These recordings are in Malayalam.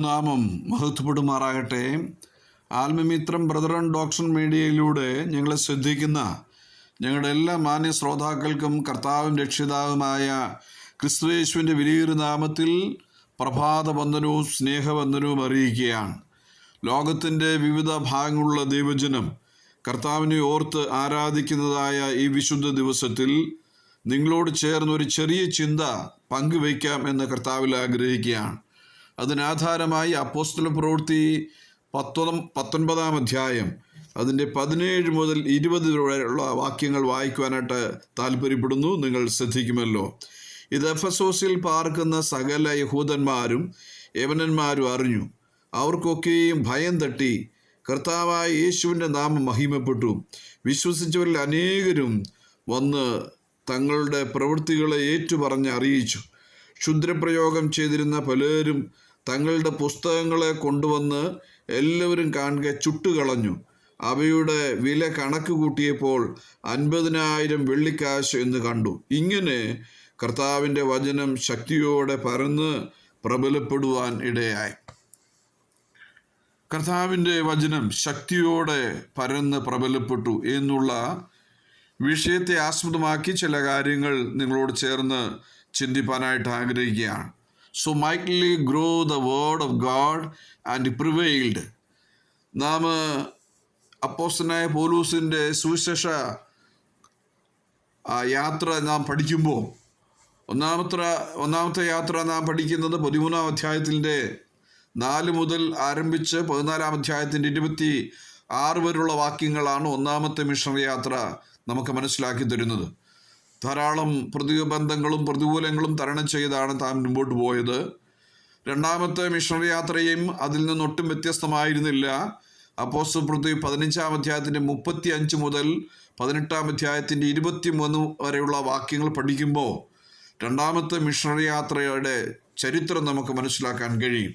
ദൈവനാമം മഹത്വപ്പെടുമാറാകട്ടെ. ആത്മമിത്രം ബ്രദർ ആൻഡ് ഡോക്ടർ മീഡിയയിലൂടെ ഞങ്ങളെ ശ്രദ്ധിക്കുന്ന ഞങ്ങളുടെ എല്ലാ മാന്യ ശ്രോതാക്കൾക്കും കർത്താവും രക്ഷിതാവുമായ ക്രിസ്തുയേശുവിന്റെ വലിയൊരു നാമത്തിൽ പ്രഭാത വന്ദനവും സ്നേഹവന്ദനവും അറിയിക്കുകയാണ്. ലോകത്തിന്റെ വിവിധ ഭാഗങ്ങളുള്ള ദൈവജനം കർത്താവിനെ ഓർത്ത് ആരാധിക്കുന്നതായ ഈ വിശുദ്ധ ദിവസത്തിൽ നിങ്ങളോട് ചേർന്ന് ഒരു ചെറിയ ചിന്ത പങ്കുവയ്ക്കാം എന്ന് കർത്താവിൽ ആഗ്രഹിക്കുകയാണ്. അതിനാധാരമായി അപ്പോസ്തല പ്രവൃത്തി പത്തൊ പത്തൊൻപതാം അധ്യായം അതിന്റെ പതിനേഴ് മുതൽ ഇരുപത് വരെയുള്ള വാക്യങ്ങൾ വായിക്കുവാനായിട്ട് താല്പര്യപ്പെടുന്നു. നിങ്ങൾ ശ്രദ്ധിക്കുമല്ലോ. ഇത് എഫസോസിൽ പാർക്കുന്ന സകല യഹൂദന്മാരും യവനന്മാരും അറിഞ്ഞു. അവർക്കൊക്കെയും ഭയം തട്ടി കർത്താവായ യേശുവിന്റെ നാമം മഹിമപ്പെട്ടു. വിശ്വസിച്ചവരിൽ അനേകരും വന്ന് തങ്ങളുടെ പ്രവൃത്തികളെ ഏറ്റുപറഞ്ഞ് അറിയിച്ചു. ക്ഷുദ്രപ്രയോഗം ചെയ്തിരുന്ന പലരും തങ്ങളുടെ പുസ്തകങ്ങളെ കൊണ്ടുവന്ന് എല്ലാവരും കാണുക ചുട്ടുകളഞ്ഞു. അവയുടെ വില കണക്ക് കൂട്ടിയപ്പോൾ അൻപതിനായിരം വെള്ളിക്കാശ് എന്ന് കണ്ടു. ഇങ്ങനെ കർത്താവിന്റെ വചനം ശക്തിയോടെ പരന്ന് പ്രബലപ്പെടുവാൻ ഇടയായി. കർത്താവിന്റെ വചനം ശക്തിയോടെ പരന്ന് പ്രബലപ്പെട്ടു എന്നുള്ള വിഷയത്തെ ആസ്പദമാക്കി ചില കാര്യങ്ങൾ നിങ്ങളോട് ചേർന്ന് ചിന്തിപ്പാനായിട്ട് ആഗ്രഹിക്കുകയാണ്. So mightily grew the word of God and prevailed നാം അപ്പോസ്റ്റനായ പോലൂസിന്റെ സുവിശേഷ യാത്ര നാം പഠിക്കുമ്പോൾ ഒന്നാമത്തെ ഒന്നാമത്തെ യാത്ര നാം പഠിക്കുന്നത് പതിമൂന്നാം അധ്യായത്തിന്റെ നാല് മുതൽ ആരംഭിച്ച് പതിനാലാം അധ്യായത്തിന്റെ ഇരുപത്തി ആറ് വരെയുള്ള വാക്യങ്ങളാണ് ഒന്നാമത്തെ മിഷണറി യാത്ര നമുക്ക് മനസ്സിലാക്കി തരുന്നത്. ധാരാളം പ്രതിബന്ധങ്ങളും പ്രതികൂലങ്ങളും തരണം ചെയ്താണ് താൻ മുമ്പോട്ട് പോയത്. രണ്ടാമത്തെ മിഷണറി യാത്രയും അതിൽ നിന്നൊട്ടും വ്യത്യസ്തമായിരുന്നില്ല. അപ്പോസ്റ്റ് പൃഥ്വി പതിനഞ്ചാം അധ്യായത്തിന്റെ മുപ്പത്തി അഞ്ച് മുതൽ പതിനെട്ടാം അധ്യായത്തിന്റെ ഇരുപത്തി മൂന്ന് വരെയുള്ള വാക്യങ്ങൾ പഠിക്കുമ്പോൾ രണ്ടാമത്തെ മിഷണറി യാത്രയുടെ ചരിത്രം നമുക്ക് മനസ്സിലാക്കാൻ കഴിയും.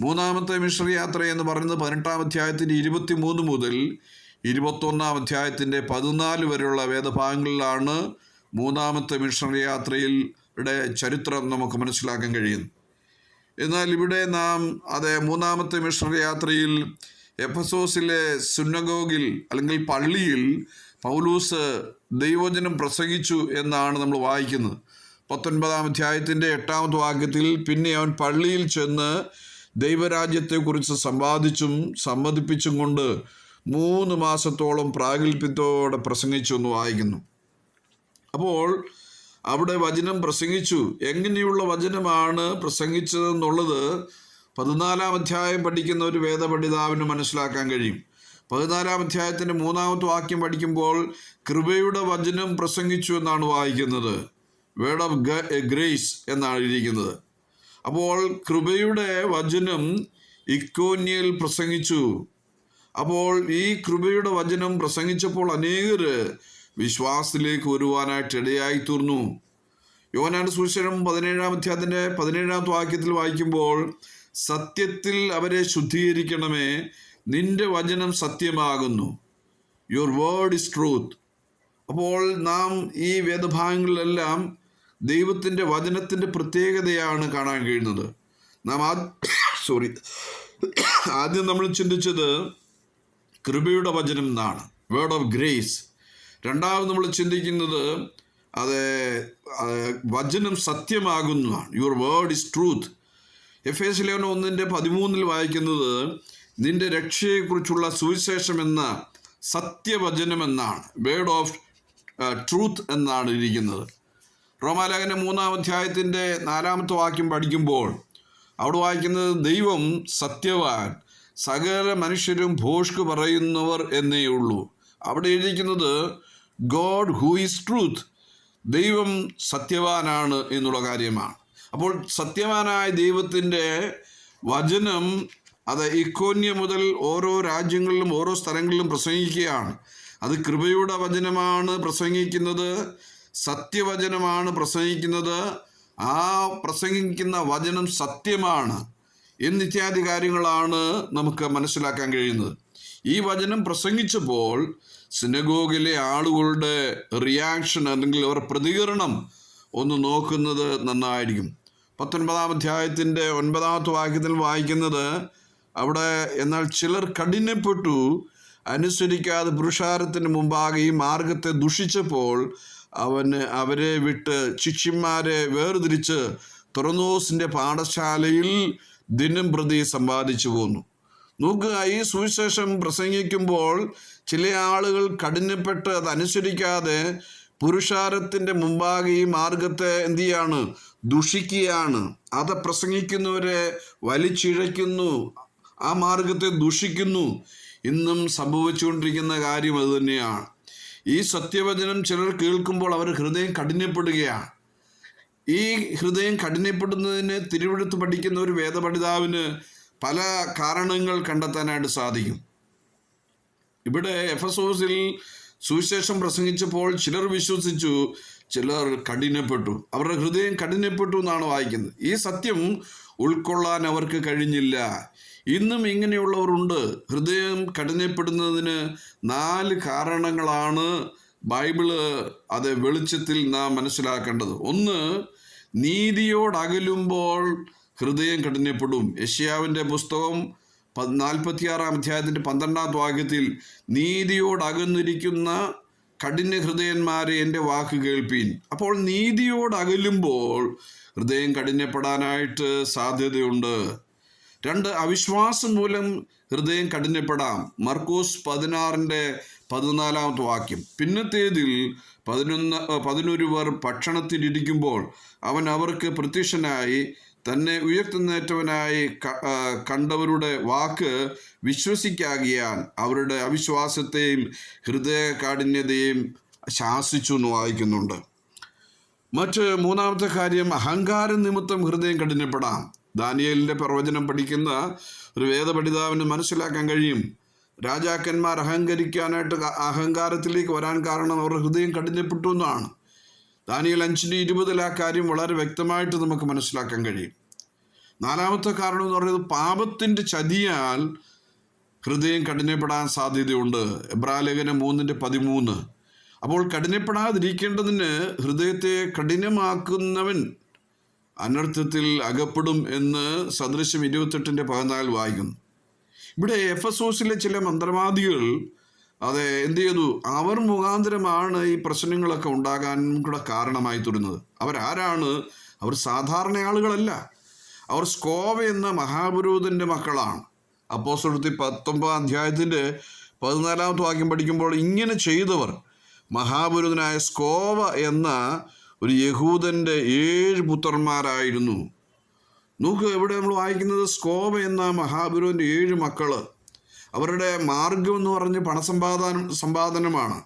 മൂന്നാമത്തെ മിഷണറി യാത്ര എന്ന് പറയുന്നത് പതിനെട്ടാം അധ്യായത്തിന്റെ ഇരുപത്തി മൂന്ന് മുതൽ ഇരുപത്തൊന്നാം അധ്യായത്തിന്റെ പതിനാല് വരെയുള്ള വേദഭാഗങ്ങളിലാണ് മൂന്നാമത്തെ മിഷണറി യാത്രയിലെ ചരിത്രം നമുക്ക് മനസ്സിലാക്കാൻ കഴിയുന്നു എന്നാൽ ഇവിടെ നാം അതെ മൂന്നാമത്തെ മിഷണറി യാത്രയിൽ എഫസോസിലെ സുന്നഗോഗിൽ അല്ലെങ്കിൽ പള്ളിയിൽ പൗലൂസ് ദൈവജനം പ്രസംഗിച്ചു എന്നാണ് നമ്മൾ വായിക്കുന്നത്. പത്തൊൻപതാം അധ്യായത്തിന്റെ എട്ടാമത്തെ വാക്യത്തിൽ പിന്നെ അവൻ പള്ളിയിൽ ചെന്ന് ദൈവരാജ്യത്തെക്കുറിച്ച് സമ്പാദിച്ചും സമ്മതിപ്പിച്ചും കൊണ്ട് മൂന്ന് മാസത്തോളം പ്രാഗൽഭ്യത്തോടെ പ്രസംഗിച്ചു എന്ന് വായിക്കുന്നു. അപ്പോൾ അവിടെ വചനം പ്രസംഗിച്ചു. എങ്ങനെയുള്ള വചനമാണ് പ്രസംഗിച്ചതെന്നുള്ളത് പതിനാലാം അധ്യായം പഠിക്കുന്ന ഒരു വേദപണ്ഡിതാവിന് മനസ്സിലാക്കാൻ കഴിയും. പതിനാലാം അധ്യായത്തിന്റെ മൂന്നാമത്തെ വാക്യം പഠിക്കുമ്പോൾ കൃപയുടെ വചനം പ്രസംഗിച്ചു എന്നാണ് വായിക്കുന്നത്. വേർഡ് ഓഫ് ഗ്രേസ് എന്നാണ് ഇരിക്കുന്നത് അപ്പോൾ കൃപയുടെ വചനം ഇക്കോന്യയിൽ പ്രസംഗിച്ചു. അപ്പോൾ ഈ കൃപയുടെ വചനം പ്രസംഗിച്ചപ്പോൾ അനേകർ വിശ്വാസത്തിലേക്ക് വരുവാനായിട്ട് ഇടയായി തീർന്നു യോനാന്റെ സുശേഷം പതിനേഴാം അധ്യായത്തിന്റെ പതിനേഴാമത്തെ വാക്യത്തിൽ വായിക്കുമ്പോൾ സത്യത്തിൽ അവരെ ശുദ്ധീകരിക്കണമേ നിന്റെ വചനം സത്യമാകുന്നു. യുവർ വേർഡ് ഇസ് ട്രൂത്ത് അപ്പോൾ നാം ഈ വേദഭാഗങ്ങളിലെല്ലാം ദൈവത്തിന്റെ വചനത്തിന്റെ പ്രത്യേകതയാണ് കാണാൻ കഴിയുന്നത്. നാം ആ സോറി ആദ്യം നമ്മൾ ചിന്തിച്ചത് കൃപയുടെ വചനം എന്നാണ്. വേർഡ് ഓഫ് ഗ്രേസ് രണ്ടാമത് നമ്മൾ ചിന്തിക്കുന്നത് അത് വചനം സത്യമാകുന്നതാണ്. Your word is truth Ephesians eleven ഒന്നിന്റെ പതിമൂന്നിൽ വായിക്കുന്നത് നിന്റെ രക്ഷയെക്കുറിച്ചുള്ള സുവിശേഷം എന്ന സത്യവചനം എന്നാണ്. വേർഡ് ഓഫ് ട്രൂത്ത് എന്നാണ് ഇരിക്കുന്നത്. റോമാലേഖന മൂന്നാം അധ്യായത്തിന്റെ നാലാമത്തെ വാക്യം പഠിക്കുമ്പോൾ അവിടെ വായിക്കുന്നത് ദൈവം സത്യവാൻ സകല മനുഷ്യരും ഭോഷ്ക് പറയുന്നവർ എന്നേ ഉള്ളൂ. അവിടെ എഴുതിയിരിക്കുന്നത് ഗോഡ് ഹൂ ഈസ് ട്രൂത്ത് ദൈവം സത്യവാനാണ് എന്നുള്ള കാര്യമാണ്. അപ്പോൾ സത്യവാനായ ദൈവത്തിന്റെ വചനം അത് ഇക്കോന്യ മുതൽ ഓരോ രാജ്യങ്ങളിലും ഓരോ സ്ഥലങ്ങളിലും പ്രസംഗിക്കുകയാണ്. അത് കൃപയുടെ വചനമാണ് പ്രസംഗിക്കുന്നത്. സത്യവചനമാണ് പ്രസംഗിക്കുന്നത്. ആ പ്രസംഗിക്കുന്ന വചനം സത്യമാണ് എന്നിത്യാദി കാര്യങ്ങളാണ് നമുക്ക് മനസ്സിലാക്കാൻ കഴിയുന്നത്. ഈ വചനം പ്രസംഗിച്ചപ്പോൾ സിനഗോഗിലെ ആളുകളുടെ റിയാക്ഷൻ അല്ലെങ്കിൽ അവരുടെ പ്രതികരണം ഒന്ന് നോക്കുന്നത് നന്നായിരിക്കും. പത്തൊൻപതാം അധ്യായത്തിന്റെ ഒൻപതാമത്തെ വാക്യത്തിൽ വായിക്കുന്നത് അവിടെ എന്നാൽ ചിലർ കഠിനപ്പെട്ടു അനുസരിക്കാതെ പുരുഷാരത്തിന് മുമ്പാകെ ഈ മാർഗത്തെ ദുഷിച്ചപ്പോൾ അവന് അവരെ വിട്ട് ശിഷ്യന്മാരെ വേർതിരിച്ച് തുറന്നോസിന്റെ പാഠശാലയിൽ ദിനം പ്രതി സമ്പാദിച്ചു പോന്നു. നോക്കുക ഈ സുവിശേഷം പ്രസംഗിക്കുമ്പോൾ ചില ആളുകൾ കഠിനപ്പെട്ട് അതനുസരിക്കാതെ പുരുഷാരത്തിന്റെ മുമ്പാകെ ഈ മാർഗത്തെ എന്ത് ചെയ്യാണ്? ദുഷിക്കുകയാണ്. അത് പ്രസംഗിക്കുന്നവരെ വലിച്ചിഴയ്ക്കുന്നു. ആ മാർഗത്തെ ദുഷിക്കുന്നു. ഇന്നും സംഭവിച്ചുകൊണ്ടിരിക്കുന്ന കാര്യം അത് തന്നെയാണ്. ഈ സത്യവചനം ചിലർ കേൾക്കുമ്പോൾ അവർ ഹൃദയം കഠിനപ്പെടുകയാണ്. ഈ ഹൃദയം കഠിനപ്പെടുന്നതിന് തിരുവെടുത്ത് പഠിക്കുന്ന ഒരു വേദപഠിതാവിന് പല കാരണങ്ങൾ കണ്ടെത്താനായിട്ട് സാധിക്കും. ഇവിടെ എഫസോസിൽ സുവിശേഷം പ്രസംഗിച്ചപ്പോൾ ചിലർ വിശ്വസിച്ചു ചിലർ കഠിനപ്പെട്ടു. അവരുടെ ഹൃദയം കഠിനപ്പെട്ടു എന്നാണ് വായിക്കുന്നത്. ഈ സത്യം ഉൾക്കൊള്ളാൻ അവർക്ക് കഴിഞ്ഞില്ല. ഇന്നും ഇങ്ങനെയുള്ളവരുണ്ട് ഹൃദയം കഠിനപ്പെടുന്നതിന് നാല് കാരണങ്ങളാണ് ബൈബിൾ അത് വെളിച്ചത്തിൽ നാം മനസ്സിലാക്കേണ്ടത്. ഒന്ന് നീതിയോടകലുമ്പോൾ ഹൃദയം കഠിനപ്പെടും. യഷ്യാവിന്റെ പുസ്തകം നാൽപ്പത്തിയാറാം അധ്യായത്തിന്റെ പന്ത്രണ്ടാം വാക്യത്തിൽ നീതിയോടകന്നിരിക്കുന്ന കഠിന ഹൃദയന്മാരെ എന്റെ വാക്ക് കേൾപ്പിൻ. അപ്പോൾ നീതിയോടകലുമ്പോൾ ഹൃദയം കഠിനപ്പെടാനായിട്ട് സാധ്യതയുണ്ട്. രണ്ട് അവിശ്വാസം മൂലം ഹൃദയം കഠിനപ്പെടാം. മർക്കോസ് പതിനാറിന്റെ പതിനാലാമത്തെ വാക്യം. പിന്നത്തേതിൽ പതിനൊന്ന് പതിനൊരുവർ ഭക്ഷണത്തിലിരിക്കുമ്പോൾ അവൻ അവർക്ക് പ്രത്യക്ഷനായി തന്നെ ഉയർത്തുന്നേറ്റവനായി കണ്ടവരുടെ വാക്ക് വിശ്വസിക്കാകിയാൽ അവരുടെ അവിശ്വാസത്തെയും ഹൃദയ കാഠിന്യതയും ശാസിച്ചു എന്ന് വായിക്കുന്നുണ്ട്. മറ്റ് മൂന്നാമത്തെ കാര്യം അഹങ്കാരം നിമിത്തം ഹൃദയം കഠിനപ്പെടാം. ദാനിയലിന്റെ പ്രവചനം പഠിക്കുന്ന ഒരു വേദപഠിതാവിന് മനസ്സിലാക്കാൻ കഴിയും. രാജാക്കന്മാർ അഹങ്കരിക്കാനായിട്ട് അഹങ്കാരത്തിലേക്ക് വരാൻ കാരണം അവരുടെ ഹൃദയം കഠിനപ്പെട്ടു എന്നാണ്. ദാനിയൽ അഞ്ചിന്റെ ഇരുപതിൽ ആ കാര്യം വളരെ വ്യക്തമായിട്ട് നമുക്ക് മനസ്സിലാക്കാൻ കഴിയും. നാലാമത്തെ കാരണം എന്ന് പറയുന്നത് പാപത്തിന്റെ ചതിയാൽ ഹൃദയം കഠിനപ്പെടാൻ സാധ്യതയുണ്ട്. എബ്രാലേഖനം മൂന്നിന്റെ പതിമൂന്ന്. അപ്പോൾ കഠിനപ്പെടാതിരിക്കേണ്ടതിന് ഹൃദയത്തെ കഠിനമാക്കുന്നവൻ അനർത്ഥത്തിൽ അകപ്പെടും എന്ന് സദൃശ്യം ഇരുപത്തെട്ടിന്റെ പതിനാല് വായിക്കുന്നു. ഇവിടെ എഫ് എസ് ഓസിലെ ചില മന്ത്രവാദികൾ അതെ എന്ത് ചെയ്തു? അവർ മുഖാന്തരമാണ് ഈ പ്രശ്നങ്ങളൊക്കെ ഉണ്ടാകാൻ കൂടെ കാരണമായി തീരുന്നത് അവരാരാണ്? അവർ സാധാരണ ആളുകളല്ല അവർ സ്കോവ എന്ന മഹാപുരോഹിതന്റെ മക്കളാണ്. അപ്പോസ്തലത്തിൽ പത്തൊമ്പതാം അധ്യായത്തിന്റെ പതിനാലാമത്തെ വാക്യം പഠിക്കുമ്പോൾ ഇങ്ങനെ ചെയ്തവർ മഹാപുരുതനായ സ്കോവ എന്ന ഒരു യഹൂദന്റെ ഏഴ് പുത്രന്മാരായിരുന്നു. നോക്കുക എവിടെ നമ്മൾ വായിക്കുന്നത്? സ്കോവ എന്ന മഹാപുരുവിന്റെ ഏഴ് മക്കൾ. അവരുടെ മാർഗം എന്ന് പറഞ്ഞ് പണസമ്പാദനം സമ്പാദനമാണ്.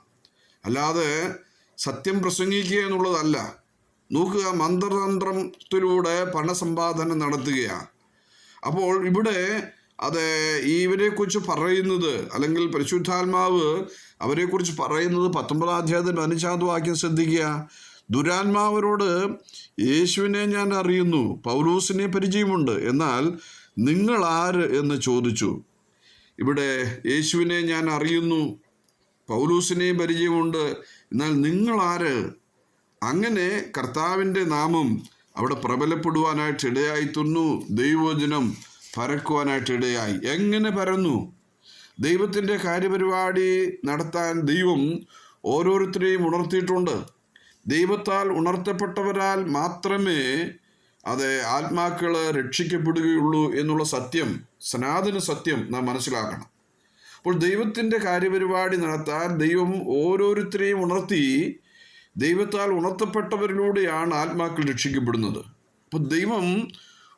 അല്ലാതെ സത്യം പ്രസംഗിക്കുക എന്നുള്ളതല്ല. നോക്കുക മന്ത്രതന്ത്രത്തിലൂടെ പണസമ്പാദനം നടത്തുകയാണ്. അപ്പോൾ ഇവിടെ അത് ഇവരെക്കുറിച്ച് പറയുന്നത് അല്ലെങ്കിൽ പരിശുദ്ധാത്മാവ് അവരെക്കുറിച്ച് പറയുന്നത് പത്തൊമ്പതാം അധ്യായത്തിൽ പതിനഞ്ചാമത് വാക്യം ശ്രദ്ധിക്കുക. ദുരാത്മാവരോട് യേശുവിനെ ഞാൻ അറിയുന്നു പൗലൂസിനെ പരിചയമുണ്ട്. എന്നാൽ നിങ്ങൾ ആര് എന്ന് ചോദിച്ചു. ഇവിടെ യേശുവിനെ ഞാൻ അറിയുന്നു. പൗലൂസിനെയും പരിചയമുണ്ട്. എന്നാൽ നിങ്ങളാര്? അങ്ങനെ കർത്താവിന്റെ നാമം അവിടെ പ്രബലപ്പെടുവാനായിട്ട് ഇടയായി തുന്നു. ദൈവവചനം പരക്കുവാനായിട്ട് ഇടയായി. എങ്ങനെ പരന്നു? ദൈവത്തിന്റെ കാര്യപരിപാടി നടത്താൻ ദൈവം ഓരോരുത്തരെയും ഉണർത്തിയിട്ടുണ്ട്. ദൈവത്താൽ ഉണർത്തപ്പെട്ടവരാൽ മാത്രമേ അത് ആത്മാക്കൾ രക്ഷിക്കപ്പെടുകയുള്ളൂ എന്നുള്ള സത്യം സനാതന സത്യം നാം മനസ്സിലാക്കണം. അപ്പോൾ ദൈവത്തിന്റെ കാര്യപരിപാടി നടത്താൻ ദൈവം ഓരോരുത്തരെയും ഉണർത്തി ദൈവത്താൽ ഉണർത്തപ്പെട്ടവരിലൂടെയാണ് ആത്മാക്കൾ രക്ഷിക്കപ്പെടുന്നത്. അപ്പോൾ ദൈവം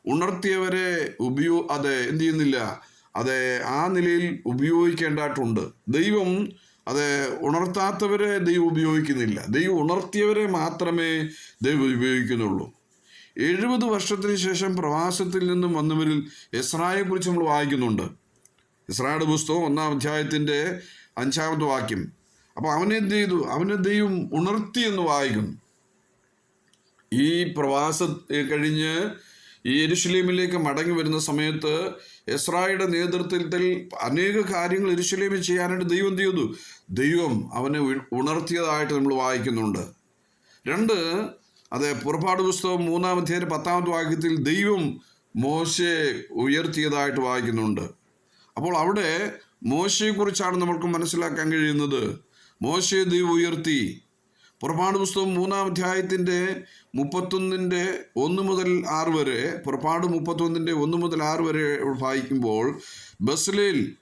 ഉണർത്തിയവരെ ഉപയോ അതെ എന്ത് ചെയ്യുന്നില്ല അതെ ആ നിലയിൽ ഉപയോഗിക്കേണ്ടതായിട്ടുണ്ട്. ദൈവം അതെ ഉണർത്താത്തവരെ ദൈവം ഉപയോഗിക്കുന്നില്ല. ദൈവം ഉണർത്തിയവരെ മാത്രമേ ദൈവം ഉപയോഗിക്കുന്നുള്ളൂ. എഴുപത് വർഷത്തിന് ശേഷം പ്രവാസത്തിൽ നിന്നും വന്നവരിൽ എസ്രായെ കുറിച്ച് നമ്മൾ വായിക്കുന്നുണ്ട്. ഇസ്രായുടെ പുസ്തകം ഒന്നാം അധ്യായത്തിന്റെ അഞ്ചാമത്തെ വാക്യം. അപ്പോൾ അവനെ ചെയ്തു? അവനെ ദൈവം ഉണർത്തി എന്ന് വായിക്കുന്നു. ഈ പ്രവാസ കഴിഞ്ഞ് ഈ എരുഷലേമിലേക്ക് മടങ്ങി വരുന്ന സമയത്ത് എസ്രായുടെ നേതൃത്വത്തിൽ അനേക കാര്യങ്ങൾ എരുഷലേമിൽ ചെയ്യാനായിട്ട് ദൈവം ചെയ്തു? ദൈവം അവനെ ഉണർത്തിയതായിട്ട് നമ്മൾ വായിക്കുന്നുണ്ട്. രണ്ട് അതെ പുറപ്പാട് പുസ്തകം മൂന്നാം അധ്യായം പത്താമത്തെ വാക്യത്തിൽ ദൈവം മോശയെ ഉയർത്തിയതായിട്ട് വായിക്കുന്നുണ്ട്. അപ്പോൾ അവിടെ മോശയെക്കുറിച്ചാണ് നമ്മൾക്ക് മനസ്സിലാക്കാൻ കഴിയുന്നത്. മോശയെ ദൈവം ഉയർത്തി. പുറപ്പാട് പുസ്തകം മൂന്നാം അധ്യായത്തിന്റെ മുപ്പത്തൊന്നിന്റെ ഒന്ന് മുതൽ ആറ് വരെ പുറപ്പാട് മുപ്പത്തൊന്നിന്റെ ഒന്ന് മുതൽ ആറ് വരെ വായിക്കുമ്പോൾ ബസ്ലേൽ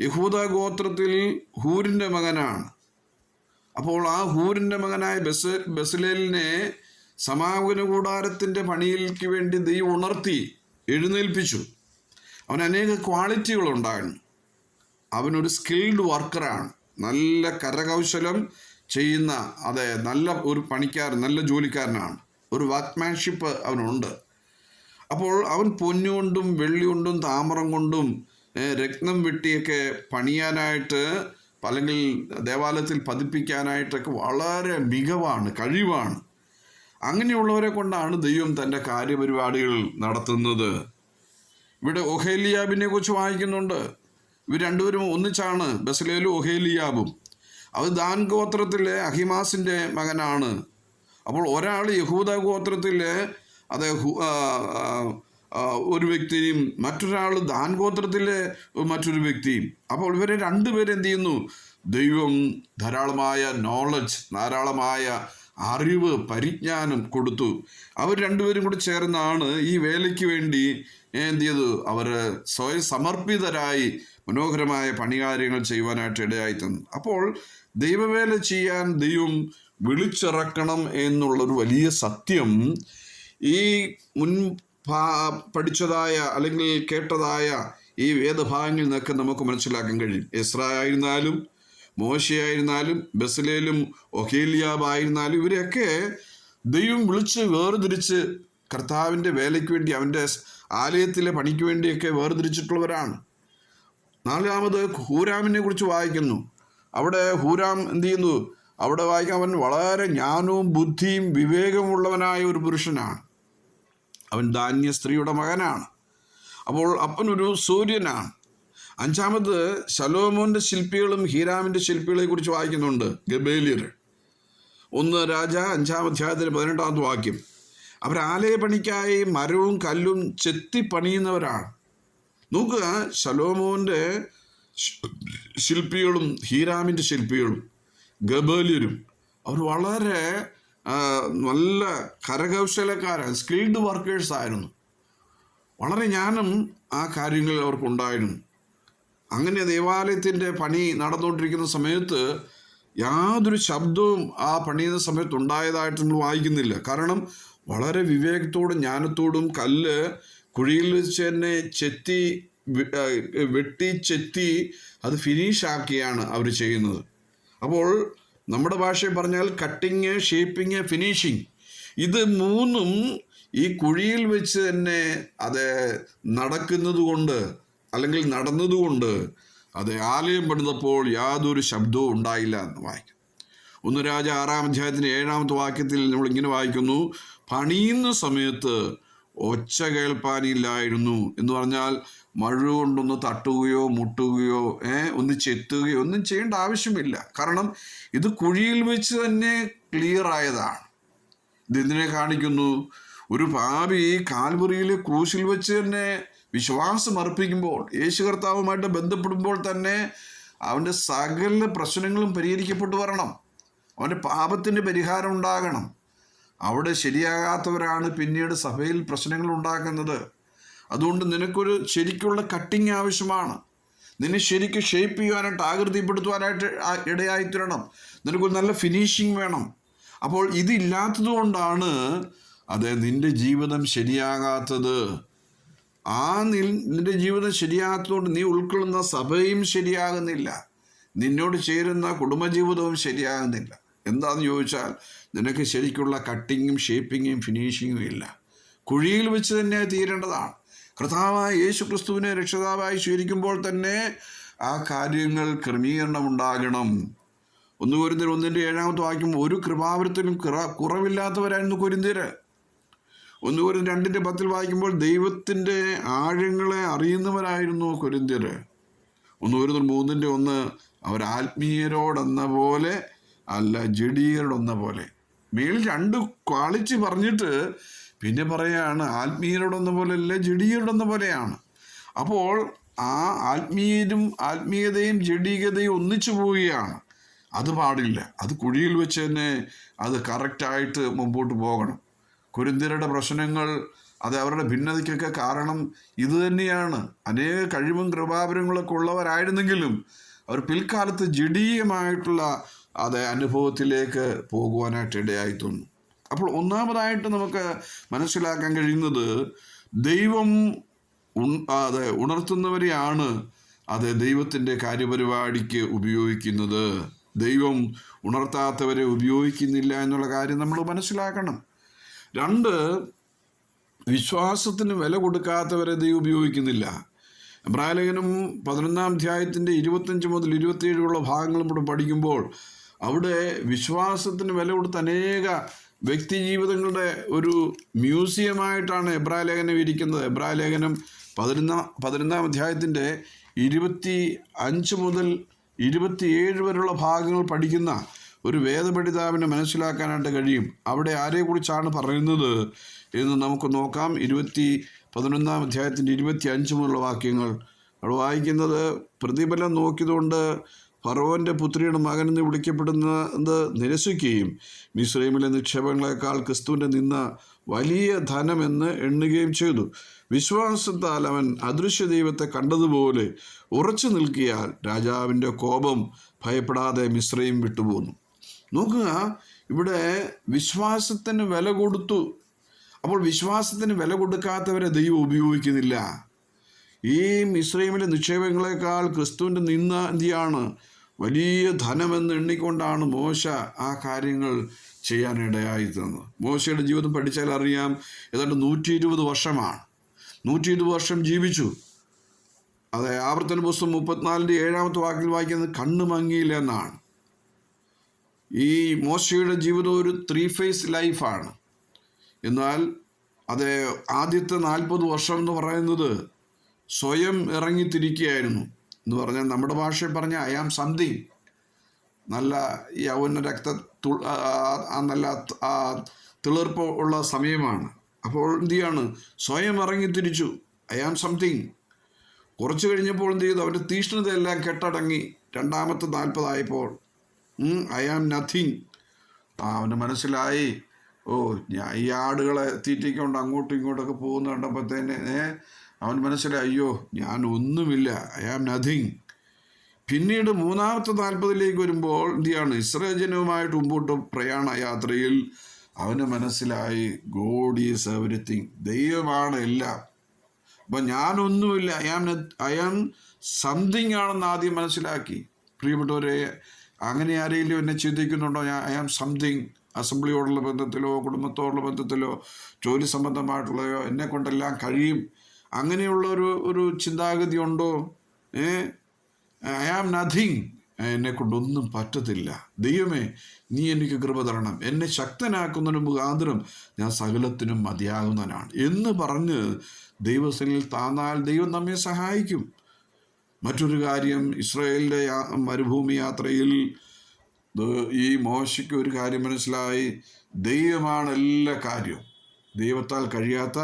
യഹൂദ ഗോത്രത്തിൽ ഹൂരിന്റെ മകനാണ്. അപ്പോൾ ആ ഹൂരിന്റെ മകനായ ബസ് ബസ്ലേലിനെ സമാഗമന കൂടാരത്തിന്റെ പണിയിലേക്ക് വേണ്ടി ദൈവം ഉണർത്തി എഴുന്നേൽപ്പിച്ചു. അവൻ അനേക ക്വാളിറ്റികൾ ക്വാളിറ്റികളുണ്ടായിരുന്നു അവനൊരു സ്കിൽഡ് വർക്കറാണ് നല്ല കരകൗശലം ചെയ്യുന്ന അതെ നല്ല ഒരു പണിക്കാരൻ നല്ല ജോലിക്കാരനാണ്. ഒരു വർക്ക്മാൻഷിപ്പ് അവനുണ്ട്. അപ്പോൾ അവൻ പൊന്നുകൊണ്ടും വെള്ളി കൊണ്ടും താമരം കൊണ്ടും രക്തം വെട്ടിയൊക്കെ പണിയാനായിട്ട് അല്ലെങ്കിൽ ദേവാലയത്തിൽ പതിപ്പിക്കാനായിട്ടൊക്കെ വളരെ മികവാണ് കഴിവാണ്. അങ്ങനെയുള്ളവരെ കൊണ്ടാണ് ദൈവം തന്റെ കാര്യപരിപാടികൾ നടത്തുന്നത്. ഇവിടെ ഒഹേലിയാബിനെ കുറിച്ച് വായിക്കുന്നുണ്ട്. ഇവർ രണ്ടുപേരും ഒന്നിച്ചാണ് ബസലേലും ഒഹേലിയാബും. അത് ദാൻ ഗോത്രത്തിലെ അഹിമാസിന്റെ മകനാണ്. അപ്പോൾ ഒരാൾ യഹൂദ ഗോത്രത്തിലെ അത് ഒരു വ്യക്തിയും മറ്റൊരാൾ ദാൻ ഗോത്രത്തിലെ മറ്റൊരു വ്യക്തിയും. അപ്പോൾ ഇവരെ രണ്ടുപേരെന്ത് ചെയ്യുന്നു? ദൈവം ധാരാളമായ നോളജ് ധാരാളമായ അറിവ് പരിജ്ഞാനം കൊടുത്തു. അവർ രണ്ടുപേരും കൂടി ചേർന്നാണ് ഈ വേലയ്ക്ക് വേണ്ടി എന്ത് ചെയ്തു? അവർ സ്വയം സമർപ്പിതരായി മനോഹരമായ പണികാര്യങ്ങൾ ചെയ്യുവാനായിട്ട് ഇടയായി തന്നു. അപ്പോൾ ദൈവവേല ചെയ്യാൻ ദൈവം വിളിച്ചിറക്കണം എന്നുള്ളൊരു വലിയ സത്യം ഈ മുൻ പഠിച്ചതായ അല്ലെങ്കിൽ കേട്ടതായ ഈ വേദഭാഗങ്ങളിൽ നിന്നൊക്കെ നമുക്ക് മനസ്സിലാക്കാൻ കഴിയും. എസ്ര ആയിരുന്നാലും മോശയായിരുന്നാലും ബസലേലും ഒഹേലിയാബായിരുന്നാലും ഇവരെയൊക്കെ ദൈവം വിളിച്ച് വേർതിരിച്ച് കർത്താവിന്റെ വേലയ്ക്ക് വേണ്ടി അവന്റെ ആലയത്തിലെ പണിക്ക് വേണ്ടിയൊക്കെ വേർതിരിച്ചിട്ടുള്ളവരാണ്. നാലാമത് ഹൂരാമിനെ കുറിച്ച് വായിക്കുന്നു. അവിടെ ഹൂരാം എന്ത് ചെയ്യുന്നു? അവിടെ വായിക്കാൻ അവൻ വളരെ ജ്ഞാനവും ബുദ്ധിയും വിവേകമുള്ളവനായ ഒരു പുരുഷനാണ്. അവൻ ധാന്യ സ്ത്രീയുടെ മകനാണ്. അപ്പോൾ അപ്പനൊരു സൂര്യനാണ്. അഞ്ചാമത് ശലോമോന്റെ ശില്പികളും ഹീരാമിന്റെ ശില്പികളെ കുറിച്ച് വായിക്കുന്നുണ്ട് ഗബേലിയർ. ഒന്ന് രാജ അഞ്ചാം അധ്യായത്തിൽ പതിനെട്ടാമത് വാക്യം. അവർ ആലയ പണിക്കായി മരവും കല്ലും ചെത്തി പണിയുന്നവരാണ്. നോക്കുക ശലോമോന്റെ ശില്പികളും ഹീരാമിന്റെ ശില്പികളും ഗബേലിയരും. അവർ വളരെ നല്ല കരകൗശലക്കാരാണ് സ്കിൽഡ് വർക്കേഴ്സ് ആയിരുന്നു. വളരെ ജ്ഞാനം ആ കാര്യങ്ങളിൽ അവർക്കുണ്ടായിരുന്നു. അങ്ങനെ ദേവാലയത്തിന്റെ പണി നടന്നുകൊണ്ടിരിക്കുന്ന സമയത്ത് യാതൊരു ശബ്ദവും ആ പണിയുന്ന സമയത്ത് ഉണ്ടായതായിട്ട് നമ്മൾ വായിക്കുന്നില്ല. കാരണം വളരെ വിവേകത്തോടും ജ്ഞാനത്തോടും കല്ല് കുഴിയിൽ വെച്ച് തന്നെ ചെത്തി വെട്ടി ചെത്തി അത് ഫിനിഷ് ആക്കിയാണ് അവർ ചെയ്യുന്നത്. അപ്പോൾ നമ്മുടെ ഭാഷയിൽ പറഞ്ഞാൽ കട്ടിങ് ഷേപ്പിങ് ഫിനിഷിങ് ഇത് മൂന്നും ഈ കുഴിയിൽ വെച്ച് തന്നെ അത് നടക്കുന്നത് കൊണ്ട് അല്ലെങ്കിൽ നടന്നതുകൊണ്ട് അത് ആലയം പണിതപ്പോൾ യാതൊരു ശബ്ദവും ഉണ്ടായില്ല എന്ന് വായിക്കും. ഒന്ന് രാജ ആറാം അധ്യായത്തിന്റെ ഏഴാമത്തെ വാക്യത്തിൽ നമ്മൾ ഇങ്ങനെ വായിക്കുന്നു പണിയുന്ന സമയത്ത് ഒച്ച കേൾപ്പാനില്ലായിരുന്നു. എന്ന് പറഞ്ഞാൽ മഴ കൊണ്ടൊന്ന് തട്ടുകയോ മുട്ടുകയോ ഏ ഒന്ന് ചെത്തുകയോ ഒന്നും ചെയ്യേണ്ട ആവശ്യമില്ല. കാരണം ഇത് കുഴിയിൽ വെച്ച് തന്നെ ക്ലിയർ ആയതാണ്. ഇതെന്തിനെ കാണിക്കുന്നു? ഒരു പാപി കാൽമുറിയിലെ ക്രൂശിൽ വെച്ച് തന്നെ വിശ്വാസം അർപ്പിക്കുമ്പോൾ യേശു കർത്താവുമായിട്ട് ബന്ധപ്പെടുമ്പോൾ തന്നെ അവന്റെ സകല പ്രശ്നങ്ങളും പരിഹരിക്കപ്പെട്ടു വരണം. അവന്റെ പാപത്തിന്റെ പരിഹാരം ഉണ്ടാകണം. അവിടെ ശരിയാകാത്തവരാണ് പിന്നീട് സഭയിൽ പ്രശ്നങ്ങൾ ഉണ്ടാക്കുന്നത്. അതുകൊണ്ട് നിനക്കൊരു ശരിക്കുള്ള കട്ടിങ് ആവശ്യമാണ്. നിന്നെ ശരിക്കും ഷേപ്പ് ചെയ്യുവാനായിട്ട് ആകൃതിപ്പെടുത്തുവാനായിട്ട് ഇടയായിത്തീരണം നിനക്കൊരു നല്ല ഫിനിഷിങ് വേണം. അപ്പോൾ ഇതില്ലാത്തത് കൊണ്ടാണ് അതെ നിന്റെ ജീവിതം ശരിയാകാത്തത്. ആ നിന്റെ ജീവിതം ശരിയാകാത്തതുകൊണ്ട് നീ ഉൾക്കൊള്ളുന്ന സഭയും ശരിയാകുന്നില്ല. നിന്നോട് ചേരുന്ന കുടുംബജീവിതവും ശരിയാകുന്നില്ല. എന്താണെന്ന് ചോദിച്ചാൽ നിനക്ക് ശരിക്കുള്ള കട്ടിങ്ങും ഷേപ്പിങ്ങും ഫിനിഷിങ്ങും ഇല്ല. കുഴിയിൽ വെച്ച് തന്നെ തീരേണ്ടതാണ്. കർത്താവായ യേശു ക്രിസ്തുവിനെ രക്ഷിതാവായി സ്വീകരിക്കുമ്പോൾ തന്നെ ആ കാര്യങ്ങൾ ക്രമീകരണം ഉണ്ടാകണം. ഒന്ന് കുരുന്നിൽ ഒന്നിന്റെ ഏഴാമത്തെ വാക്യം ഒരു കൃപാവരത്തിനും കുറ കുറവില്ലാത്തവരായിരുന്നു കൊരിന്തിര് ഒന്ന് കൊരിന്തിർ രണ്ടിന്റെ പത്തിൽ വായിക്കുമ്പോൾ ദൈവത്തിന്റെ ആഴങ്ങളെ അറിയുന്നവരായിരുന്നു കൊരിന്ത്യർ. ഒന്ന് കൊരിന്തിർ മൂന്നിന്റെ ഒന്ന് അവർ ആത്മീയരോടെന്ന പോലെ അല്ല ജഡീയരോടെന്ന പോലെ. മേളിൽ രണ്ട് കാളിച്ച് പറഞ്ഞിട്ട് പിന്നെ പറയാണ് ആത്മീയരോടൊന്ന പോലെയല്ല ജഡീയരോടൊന്ന പോലെയാണ്. അപ്പോൾ ആ ആത്മീയരും ആത്മീയതയും ജഡീകതയും ഒന്നിച്ചു പോവുകയാണ്. അത് പാടില്ല. അത് കുഴിയിൽ വെച്ച് തന്നെ അത് കറക്റ്റായിട്ട് മുമ്പോട്ട് പോകണം. കുരിന്തിരുടെ പ്രശ്നങ്ങൾ അത് അവരുടെ ഭിന്നതയ്ക്കൊക്കെ കാരണം ഇത് തന്നെയാണ്. അനേക കഴിവും കൃപാപരങ്ങളൊക്കെ ഉള്ളവരായിരുന്നെങ്കിലും അവർ പിൽക്കാലത്ത് ജഡീയമായിട്ടുള്ള അത് അനുഭവത്തിലേക്ക് പോകുവാനായിട്ട് ഇടയായി തോന്നുന്നു. അപ്പോൾ ഒന്നാമതായിട്ട് നമുക്ക് മനസ്സിലാക്കാൻ കഴിയുന്നത് ദൈവം അത് ഉണർത്തുന്നവരെയാണ് അത് ദൈവത്തിന്റെ കാര്യപരിപാടിക്ക് ഉപയോഗിക്കുന്നത്. ദൈവം ഉണർത്താത്തവരെ ഉപയോഗിക്കുന്നില്ല എന്നുള്ള കാര്യം നമ്മൾ മനസ്സിലാക്കണം. രണ്ട് വിശ്വാസത്തിന് വില കൊടുക്കാത്തവരെ ദൈവം ഉപയോഗിക്കുന്നില്ല. എബ്രാലേഖനം പതിനൊന്നാം അധ്യായത്തിന്റെ ഇരുപത്തഞ്ച് മുതൽ ഇരുപത്തിയേഴുള്ള ഭാഗങ്ങൾ ഇവിടെ പഠിക്കുമ്പോൾ അവിടെ വിശ്വാസത്തിന് വില കൊടുത്ത അനേക വ്യക്തി ജീവിതങ്ങളുടെ ഒരു മ്യൂസിയമായിട്ടാണ് എബ്രാലേഖനം ഇരിക്കുന്നത്. എബ്രാലേഖനം പതിനൊന്നാം പതിനൊന്നാം അധ്യായത്തിന്റെ ഇരുപത്തി അഞ്ച് മുതൽ ഇരുപത്തിയേഴ് വരെയുള്ള ഭാഗങ്ങൾ പഠിക്കുന്ന ഒരു വേദപഠിതാവിനെ മനസ്സിലാക്കാനായിട്ട് കഴിയും. അവിടെ ആരെക്കുറിച്ചാണ് പറയുന്നത് എന്ന് നമുക്ക് നോക്കാം. ഇരുപത്തി പതിനൊന്നാം അധ്യായത്തിന്റെ ഇരുപത്തി അഞ്ച് മുതലുള്ള വാക്യങ്ങൾ. അവിടെ വായിക്കുന്നത് പ്രതിഫലം നോക്കിയതുകൊണ്ട് ഫറോന്റെ പുത്രിയുടെ മകൻ എന്ന് വിളിക്കപ്പെടുന്നത് നിരസിക്കുകയും മിശ്രൈമിലെ നിക്ഷേപങ്ങളെക്കാൾ ക്രിസ്തുവിന്റെ നിന്ന വലിയ ധനമെന്ന് എണ്ണുകയും ചെയ്തു. വിശ്വാസത്താൽ അവൻ അദൃശ്യ ദൈവത്തെ കണ്ടതുപോലെ ഉറച്ചു നിൽക്കിയാൽ രാജാവിന്റെ കോപം ഭയപ്പെടാതെ മിശ്രയും വിട്ടുപോന്നു. നോക്കുക ഇവിടെ വിശ്വാസത്തിന് വില കൊടുത്തു. അപ്പോൾ വിശ്വാസത്തിന് വില കൊടുക്കാത്തവരെ ദൈവം ഉപയോഗിക്കുന്നില്ല. ഈ ഇസ്രൈമിലെ നിക്ഷേപങ്ങളെക്കാൾ ക്രിസ്തുവിന്റെ നിന്ന എന്തിയാണ് വലിയ ധനമെന്ന് എണ്ണിക്കൊണ്ടാണ് മോശ ആ കാര്യങ്ങൾ ചെയ്യാനിടയായി തന്നത് മോശയുടെ ജീവിതം പഠിച്ചാൽ അറിയാം ഏതാണ്ട് നൂറ്റി ഇരുപത് വർഷമാണ്. നൂറ്റി ഇരുപത് വർഷം ജീവിച്ചു. അതെ ആവർത്തന പുസ്തകം മുപ്പത്തിനാലിന്റെ ഏഴാമത്തെ വാക്കിൽ വായിക്കുന്നത് കണ്ണു മങ്ങിയില്ല എന്നാണ്. ഈ മോശയുടെ ജീവിതം ഒരു ത്രീ ഫേസ് ലൈഫാണ് എന്നാൽ അത് ആദ്യത്തെ നാൽപ്പത് വർഷം എന്ന് പറയുന്നത് സ്വയം ഇറങ്ങിത്തിരിക്കുകയായിരുന്നു. എന്ന് പറഞ്ഞാൽ നമ്മുടെ ഭാഷയിൽ പറഞ്ഞ ഐ ആം സംതിങ് നല്ല യൗവന രക്ത നല്ല തിളിർപ്പ് ഉള്ള സമയമാണ്. അപ്പോൾ എന്ത് ചെയ്യാണ്? സ്വയം ഇറങ്ങിത്തിരിച്ചു. ഐ ആം സംതിങ് കുറച്ച് കഴിഞ്ഞപ്പോൾ എന്ത് ചെയ്തു? അവന്റെ തീഷ്ണതയെല്ലാം കെട്ടടങ്ങി. രണ്ടാമത്തെ നാൽപ്പതായപ്പോൾ ഐ ആം നത്തിങ് അവന് മനസ്സിലായി. ഓ ഈ ആടുകളെ തീറ്റിക്കൊണ്ട് അങ്ങോട്ടും ഇങ്ങോട്ടൊക്കെ പോകുന്ന കണ്ടപ്പോഴത്തേന് അവൻ മനസ്സിലായി അയ്യോ ഞാൻ ഒന്നുമില്ല ഐ ആം നത്തിങ് പിന്നീട് മൂന്നാമത്തെ നാൽപ്പതിലേക്ക് വരുമ്പോൾ എന്ത് ചെയ്യാണ്? ഇസ്രായേൽ ജനവുമായിട്ട് മുമ്പോട്ട് പ്രയാണ യാത്രയിൽ അവന് മനസ്സിലായി ഗോഡ് ഈസ് എവറിത്തിങ് ദൈവമാണ് എല്ലാം. അപ്പം ഞാനൊന്നുമില്ല I am I am something ആണെന്ന് ആദ്യം മനസ്സിലാക്കി. പ്രിയപ്പെട്ടവരെ അങ്ങനെ ആരെങ്കിലും എന്നെ ചിന്തിക്കുന്നുണ്ടോ? ഞാൻ ഐ ആം സംതിങ് അസംബ്ലിയോടുള്ള ബന്ധത്തിലോ കുടുംബത്തോടുള്ള ബന്ധത്തിലോ ജോലി സംബന്ധമായിട്ടുള്ളയോ എന്നെ കൊണ്ടെല്ലാം കഴിയും. അങ്ങനെയുള്ള ഒരു ഒരു ചിന്താഗതി ഉണ്ടോ? ഏ? ഐ ആം നഥിങ് എന്നെ കൊണ്ടൊന്നും പറ്റത്തില്ല. ദൈവമേ നീ എനിക്ക് കൃപ തരണം. എന്നെ ശക്തനാക്കുന്നതിന് മുഖാന്തരം ഞാൻ സകലത്തിനും മതിയാകുന്നവനാണ്. എന്ന് പറഞ്ഞ് ദൈവസനിൽ താന്നാൽ ദൈവം നമ്മെ സഹായിക്കും. മറ്റൊരു കാര്യം ഇസ്രായേലിന്റെ മരുഭൂമി യാത്രയിൽ ഈ മോശയ്ക്ക് ഒരു കാര്യം മനസ്സിലായി. ദൈവമാണ് എല്ലാ കാര്യവും. ദൈവത്താൽ കഴിയാത്ത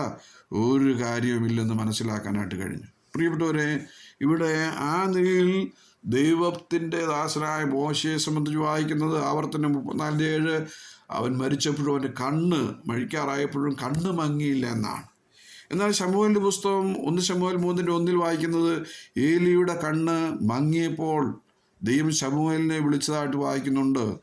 ഒരു കാര്യവുമില്ലെന്ന് മനസ്സിലാക്കാനായിട്ട് കഴിഞ്ഞു. പ്രിയപ്പെട്ടവരെ ഇവിടെ ആ നിലയിൽ ദൈവത്തിന്റെ ദാസനായ മോശയെ സംബന്ധിച്ച് വായിക്കുന്നത് ആവർത്തനം മുപ്പത്തിനാലിന്റെ ഏഴ് അവൻ മരിച്ചപ്പോഴും അവന്റെ കണ്ണ് മഴിക്കാറായപ്പോഴും കണ്ണ് മങ്ങിയില്ല എന്നാണ്. എന്നാൽ ശമുവലിന്റെ പുസ്തകം ഒന്ന് ശമുവൽ മൂന്നിന്റെ ഒന്നിൽ വായിക്കുന്നത് ഏലിയുടെ കണ്ണ് മങ്ങിയപ്പോൾ ദൈവം ശമുവലിനെ വിളിച്ചതായിട്ട് വായിക്കുന്നുണ്ട്.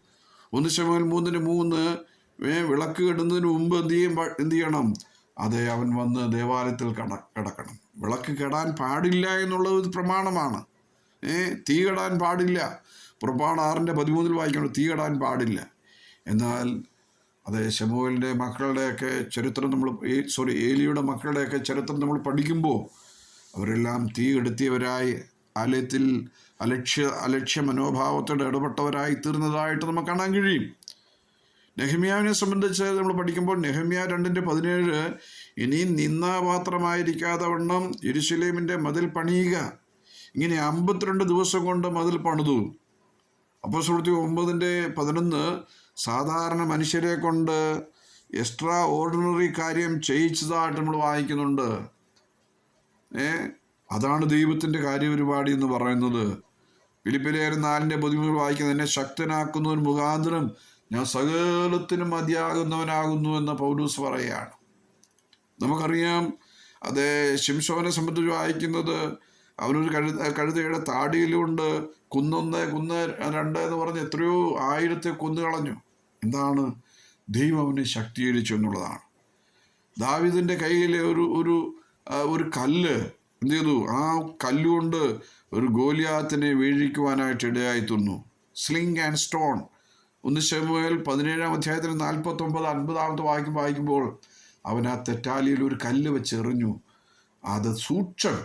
ഒന്ന് ശമുവൽ മൂന്നിന് മൂന്ന് വിളക്ക് കെടുന്നതിന് മുമ്പ് എന്ത് ചെയ്യും? എന്ത് ചെയ്യണം? അതെ അവൻ വന്ന് ദേവാലയത്തിൽ കട കിടക്കണം. വിളക്ക് കെടാൻ പാടില്ല എന്നുള്ളത് ഒരു പ്രമാണമാണ്. ഏ തീ കെടാൻ പാടില്ല. പുറപ്പാട് ആറിന്റെ പതിമൂന്നിൽ വായിക്കണം തീ കെടാൻ പാടില്ല. എന്നാൽ അതെ ശമുവലിന്റെ മക്കളുടെയൊക്കെ ചരിത്രം നമ്മൾ സോറി ഏലിയുടെ മക്കളുടെയൊക്കെ ചരിത്രം നമ്മൾ പഠിക്കുമ്പോൾ അവരെല്ലാം തീ എടുത്തിയവരായി ആലയത്തിൽ അലക്ഷ്യ അലക്ഷ്യ മനോഭാവത്തോടെ ഇടപെട്ടവരായി തീർന്നതായിട്ട് നമുക്ക് കാണാൻ കഴിയും. നെഹമ്യാവിനെ സംബന്ധിച്ച് നമ്മൾ പഠിക്കുമ്പോൾ നെഹമ്യ രണ്ടിന്റെ പതിനേഴ് ഇനിയും നിന്നാപാത്രമായിരിക്കാതെ വണ്ണം യെരുശലേമിന്റെ മതിൽ പണിയുക. ഇങ്ങനെ അമ്പത്തിരണ്ട് ദിവസം കൊണ്ട് മതിൽ പണിതു. അപ്പോൾ സുഹൃത്തി ഒമ്പതിന്റെ പതിനൊന്ന് സാധാരണ മനുഷ്യരെ കൊണ്ട് എക്സ്ട്രാ ഓർഡിനറി കാര്യം ചെയ്യിച്ചതായിട്ട് നമ്മൾ വായിക്കുന്നുണ്ട്. ഏ? അതാണ് ദൈവത്തിന്റെ കാര്യപരിപാടി എന്ന് പറയുന്നത്. ഫിലിപ്പിലേർ നാലിന്റെ ബുദ്ധിമുട്ടുകൾ വായിക്കുന്നത് എന്നെ ശക്തനാക്കുന്നവൻ മുഖാന്തരം ഞാൻ സകലത്തിനും മതിയാകുന്നവനാകുന്നു എന്ന് പൗലൂസ് പറയുകയാണ്. നമുക്കറിയാം അത് ശിംശോനെ സംബന്ധിച്ച് വായിക്കുന്നത് അവനൊരു കഴുത കഴുതയുടെ താടിയിലുണ്ട്. കുന്നൊന്ന് കുന്ന് രണ്ട് എന്ന് പറഞ്ഞ് എത്രയോ ആയിരത്തെ കൊന്നു കളഞ്ഞു. എന്താണ്? ദൈവം അവനെ ശക്തീകരിച്ചു എന്നുള്ളതാണ്. ദാവിദിന്റെ കയ്യിലെ ഒരു ഒരു ഒരു കല്ല് എന്ത് ചെയ്തു? ആ കല്ലുകൊണ്ട് ഒരു ഗോലിയാത്തിനെ വീഴിക്കുവാനായിട്ട് ഇടയായി തീർന്നു സ്ലിംഗ് ആൻഡ് സ്റ്റോൺ ഒന്ന് ശമുവേൽ പതിനേഴാം അധ്യായത്തിൽ നാൽപ്പത്തൊമ്പത് അൻപതാമത്തെ വായിക്കു വായിക്കുമ്പോൾ അവൻ ആ തെറ്റാലിയിൽ ഒരു കല്ല് വെച്ച് എറിഞ്ഞു. അത് സൂക്ഷം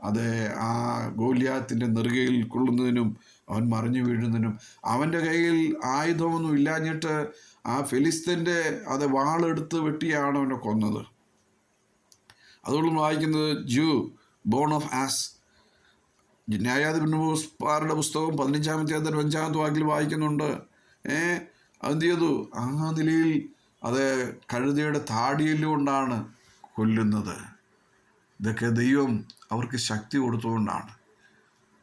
അത് ആ ഗോലിയാത്തിന്റെ നെറുകയിൽ കൊള്ളുന്നതിനും അവൻ മറിഞ്ഞു വീഴുന്നതിനും അവന്റെ കയ്യിൽ ആയുധമൊന്നും ഇല്ലാഞ്ഞിട്ട് ആ ഫിലിസ്തീന്റെ അത് വാളെടുത്ത് വെട്ടിയാണ് അവനെ കൊന്നത്. അതുകൊണ്ട് വായിക്കുന്നത് ജൂ ബോൺ ഓഫ് ആസ്. ന്യായാധിപന്മാരുടെ പുസ്തകം പതിനഞ്ചാമത്തെ അധ്യായം അഞ്ചാമത്തെ വാക്കിൽ വായിക്കുന്നുണ്ട്. ഏ അതെന്ത് ചെയ്തു? ആ നിലയിൽ അത് കഴുതയുടെ താടിയിലുകൊണ്ടാണ് കൊല്ലുന്നത്. ഇതൊക്കെ ദൈവം അവർക്ക് ശക്തി കൊടുത്തുകൊണ്ടാണ്.